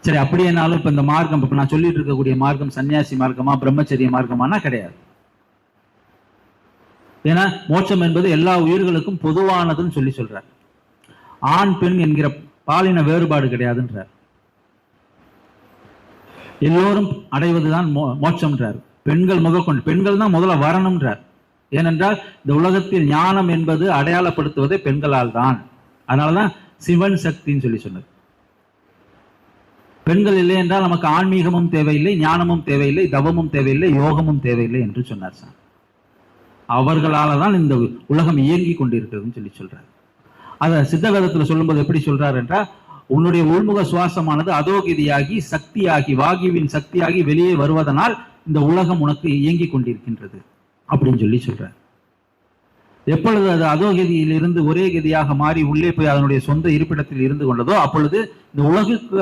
சரி அப்படியேனாலும் இப்போ இந்த மார்க்கம் இப்போ நான் சொல்லிட்டு இருக்கக்கூடிய மார்க்கம் சன்னியாசி மார்க்கமா பிரம்மச்சரிய மார்க்கமானா கிடையாது. ஏன்னா மோட்சம் என்பது எல்லா உயிர்களுக்கும் பொதுவானதுன்னு சொல்லி சொல்றார். ஆண் பெண் என்கிற பாலின வேறுபாடு கிடையாதுன்றார். எல்லோரும் அடைவதுதான் மோ- மோட்சம்ன்றார். பெண்கள் முதற்கொண்டு பெண்கள் தான் முதல்ல வரணும்ன்றார். ஏனென்றால் இந்த உலகத்தில் ஞானம் என்பது அடையாளப்படுத்துவதே பெண்களால் தான். அதனாலதான் சிவன் சக்தின்னு சொல்லி சொன்னது பெண்கள் இல்லை என்றால் நமக்கு ஆன்மீகமும் தேவையில்லை ஞானமும் தேவையில்லை தவமும் தேவையில்லை யோகமும் தேவையில்லை என்று சொன்னார் சார். அவர்களால தான் இந்த உலகம் இயங்கி கொண்டிருக்கிறதுன்னு சொல்லி சொல்றார். அதை சித்த சொல்லும்போது எப்படி சொல்றார் என்றால் உன்னுடைய உள்முக சுவாசமானது அதோகிதியாகி சக்தியாகி வாகிவின் சக்தியாகி வெளியே வருவதனால் இந்த உலகம் உனக்கு இயங்கி கொண்டிருக்கின்றது அப்படின்னு சொல்லி சொல்றார். எப்பொழுது அது அதோகதியில் இருந்து ஒரே கதியாக மாறி உள்ளே போய் அதனுடைய சொந்த இருப்பிடத்தில் இருந்து கொண்டதோ அப்பொழுது இந்த உலகுக்கு